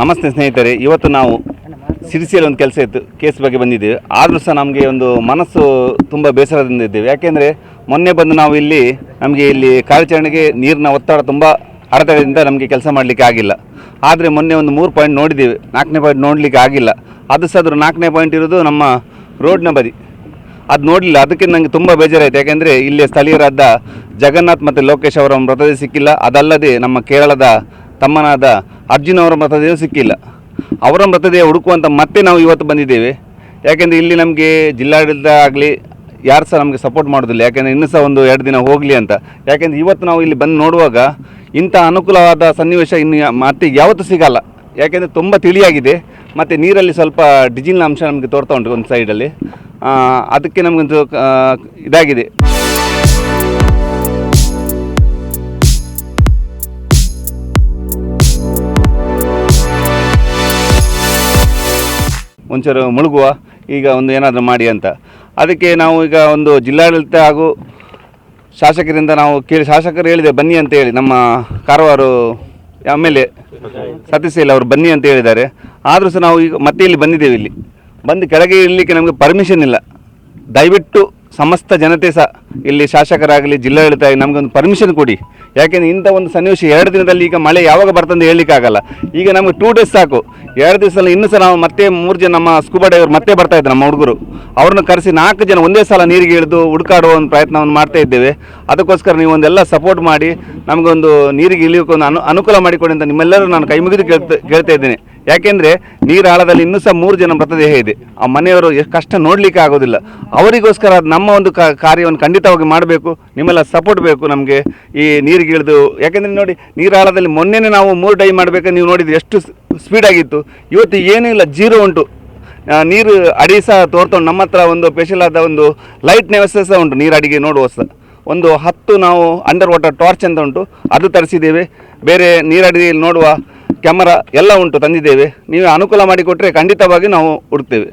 ನಮಸ್ತೆ ಸ್ನೇಹಿತರೆ, ಇವತ್ತು ನಾವು ಸಿರಿಸಿಯಲ್ಲಿ ಒಂದು ಕೆಲಸ ಇತ್ತು, ಕೇಸ್ ಬಗ್ಗೆ ಬಂದಿದ್ದೇವೆ. ಆದರೂ ಸಹ ನಮಗೆ ಒಂದು ಮನಸ್ಸು ತುಂಬ ಬೇಸರದಿಂದ ಇದ್ದೇವೆ. ಯಾಕೆಂದರೆ ಮೊನ್ನೆ ಬಂದು ನಾವು ಇಲ್ಲಿ ನಮಗೆ ಇಲ್ಲಿ ಕಾರ್ಯಾಚರಣೆಗೆ ನೀರಿನ ಒತ್ತಡ ತುಂಬ ಅಡೆತಡೆಯಿಂದ ನಮಗೆ ಕೆಲಸ ಮಾಡಲಿಕ್ಕೆ ಆಗಿಲ್ಲ. ಆದರೆ ಮೊನ್ನೆ ಒಂದು ಮೂರು ಪಾಯಿಂಟ್ ನೋಡಿದ್ದೇವೆ. ನಾಲ್ಕನೇ ಪಾಯಿಂಟ್ ನೋಡಲಿಕ್ಕೆ ಆಗಿಲ್ಲ. ಅದು ಸಹ ಅದ್ರ ನಾಲ್ಕನೇ ಪಾಯಿಂಟ್ ಇರೋದು ನಮ್ಮ ರೋಡ್ನ ಬದಿ. ಅದು ನೋಡಲಿಲ್ಲ. ಅದಕ್ಕೆ ನನಗೆ ತುಂಬ ಬೇಜಾರಾಯಿತು. ಯಾಕೆಂದರೆ ಇಲ್ಲಿ ಸ್ಥಳೀಯರಾದ ಜಗನ್ನಾಥ್ ಮತ್ತು ಲೋಕೇಶ್ ಅವರ ಮೃತದೇಹ ಸಿಕ್ಕಿಲ್ಲ. ಅದಲ್ಲದೆ ನಮ್ಮ ಕೇರಳದ ತಮ್ಮನಾದ ಅರ್ಜುನ್ ಅವರ ಮೃತದೇಹ ಸಿಕ್ಕಿಲ್ಲ. ಅವರ ಮೃತದೇಹ ಹುಡುಕುವಂತ ಮತ್ತೆ ನಾವು ಇವತ್ತು ಬಂದಿದ್ದೇವೆ. ಯಾಕೆಂದರೆ ಇಲ್ಲಿ ನಮಗೆ ಜಿಲ್ಲಾಡಳಿತ ಆಗಲಿ ಯಾರು ಸಹ ನಮಗೆ ಸಪೋರ್ಟ್ ಮಾಡೋದಿಲ್ಲ. ಯಾಕೆಂದರೆ ಇನ್ನೂ ಸಹ ಒಂದು ಎರಡು ದಿನ ಹೋಗಲಿ ಅಂತ. ಯಾಕೆಂದರೆ ಇವತ್ತು ನಾವು ಇಲ್ಲಿ ಬಂದು ನೋಡುವಾಗ ಇಂಥ ಅನುಕೂಲವಾದ ಸನ್ನಿವೇಶ ಇನ್ನು ಮತ್ತೆ ಯಾವತ್ತೂ ಸಿಗಲ್ಲ. ಯಾಕೆಂದರೆ ತುಂಬ ತಿಳಿಯಾಗಿದೆ. ಮತ್ತು ನೀರಲ್ಲಿ ಸ್ವಲ್ಪ ಡಿಜಿಲ್ನ ಅಂಶ ನಮಗೆ ತೋರ್ತಾ ಉಂಟು ಒಂದು ಸೈಡಲ್ಲಿ ಅದಕ್ಕೆ ನಮಗೊಂದು ಇದಾಗಿದೆ. ಒಂಚೂರು ಮುಳುಗುವ, ಈಗ ಒಂದು ಏನಾದರೂ ಮಾಡಿ ಅಂತ. ಅದಕ್ಕೆ ನಾವು ಈಗ ಒಂದು ಜಿಲ್ಲಾಡಳಿತ ಹಾಗೂ ಶಾಸಕರಿಂದ ನಾವು ಕೇಳಿ, ಶಾಸಕರು ಹೇಳಿದೆ, ಬನ್ನಿ ಅಂತ ಹೇಳಿ, ನಮ್ಮ ಕಾರವಾರ ಎಂ ಎಲ್ ಎ ಅವರು ಬನ್ನಿ ಅಂತ ಹೇಳಿದ್ದಾರೆ. ಆದರೂ ಸಹ ನಾವು ಈಗ ಮತ್ತೆ ಇಲ್ಲಿ ಬಂದಿದ್ದೇವೆ ಇಲ್ಲಿ. ಬಂದು ಕೆಳಗೆ ಇರಲಿಕ್ಕೆ ನಮಗೆ ಪರ್ಮಿಷನ್ ಇಲ್ಲ. ದಯವಿಟ್ಟು ಸಮಸ್ತ ಜನತೆ ಸಹ ಇಲ್ಲಿ ಶಾಸಕರಾಗಲಿ ಜಿಲ್ಲಾಡಳಿತ ಆಗಲಿ ನಮಗೊಂದು ಪರ್ಮಿಷನ್ ಕೊಡಿ. ಯಾಕೆಂದರೆ ಇಂಥ ಒಂದು ಸನ್ನಿವೇಶ ಎರಡು ದಿನದಲ್ಲಿ ಈಗ ಮಳೆ ಯಾವಾಗ ಬರ್ತಂದು ಹೇಳಲಿಕ್ಕಾಗಲ್ಲ. ಈಗ ನಮಗೆ ಟೂ ಡೇಸ್ ಸಾಕು. ಎರಡು ದಿವಸದಲ್ಲಿ ಇನ್ನೂ ಸಹ ನಾವು ಮತ್ತೆ ಮೂರು ಜನ ನಮ್ಮ ಸ್ಕೂಬಾ ಡೈವರ್ ಮತ್ತೆ ಬರ್ತಾ ಇದ್ದಾರೆ ನಮ್ಮ ಹುಡುಗರು. ಅವ್ರನ್ನ ಕರೆಸಿ ನಾಲ್ಕು ಜನ ಒಂದೇ ಸಲ ನೀರಿಗೆ ಇಳಿದು ಹುಡುಕಾಡುವ ಒಂದು ಪ್ರಯತ್ನವನ್ನು ಮಾಡ್ತಾ ಇದ್ದೇವೆ. ಅದಕ್ಕೋಸ್ಕರ ನೀವು ಒಂದೆಲ್ಲ ಸಪೋರ್ಟ್ ಮಾಡಿ ನಮಗೊಂದು ನೀರಿಗೆ ಇಳಿಯೋಕೆ ಅನು, ಅನುಕೂಲ ಮಾಡಿಕೊಡಿ ಅಂತ ನಿಮ್ಮೆಲ್ಲರೂ ನಾನು ಕೈ ಮುಗಿದು ಕೇಳ್ತಾ ಕೇಳ್ತಾ ಇದ್ದೇನೆ. ಯಾಕೆಂದರೆ ನೀರು ಆಳದಲ್ಲಿ ಇನ್ನೂ ಸಹ ಮೂರು ಜನ ಮೃತದೇಹ ಇದೆ. ಆ ಮನೆಯವರು ಎಷ್ಟು ಕಷ್ಟ ನೋಡಲಿಕ್ಕೆ ಆಗೋದಿಲ್ಲ. ಅವರಿಗೋಸ್ಕರ ನಮ್ಮ ಒಂದು ಕಾರ್ಯವನ್ನು ಖಂಡಿತವಾಗಿ ಮಾಡಬೇಕು. ನಿಮ್ಮೆಲ್ಲ ಸಪೋರ್ಟ್ ಬೇಕು ನಮಗೆ ಈ ನೀರಿಗೆ ಇಳಿದು. ಯಾಕೆಂದರೆ ನೋಡಿ, ನೀರಾಳದಲ್ಲಿ ಮೊನ್ನೆನೇ ನಾವು ಮೂರು ಡೈ ಮಾಡಬೇಕು ನೀವು ನೋಡಿದ್ರೆ ಎಷ್ಟು ಸ್ಪೀಡ್ ಆಗಿತ್ತು. ಇವತ್ತು ಏನೂ ಇಲ್ಲ ಜೀರೋ ಉಂಟು. ನೀರು ಅಡಿ ಸಹ ತೋರ್ತೊಂಡು ನಮ್ಮ ಹತ್ರ ಒಂದು ಸ್ಪೆಷಲ್ ಆದ ಒಂದು ಲೈಟ್ ವ್ಯವಸ್ಥೆ ಸಹ ಉಂಟು, ನೀರು ಅಡಿಗೆ ನೋಡುವ ಸಹ. ಒಂದು ಹತ್ತು ನಾವು ಅಂಡರ್ ವಾಟರ್ ಟಾರ್ಚ್ ಅಂತ ಉಂಟು, ಅದು ತರಿಸಿದ್ದೇವೆ. ಬೇರೆ ನೀರಡಿಯಲ್ಲಿ ನೋಡುವ ಕ್ಯಾಮರಾ ಎಲ್ಲ ಉಂಟು, ತಂದಿದ್ದೇವೆ. ನೀವು ಅನುಕೂಲ ಮಾಡಿಕೊಟ್ಟರೆ ಖಂಡಿತವಾಗಿ ನಾವು ಹುಡುಕ್ತೇವೆ.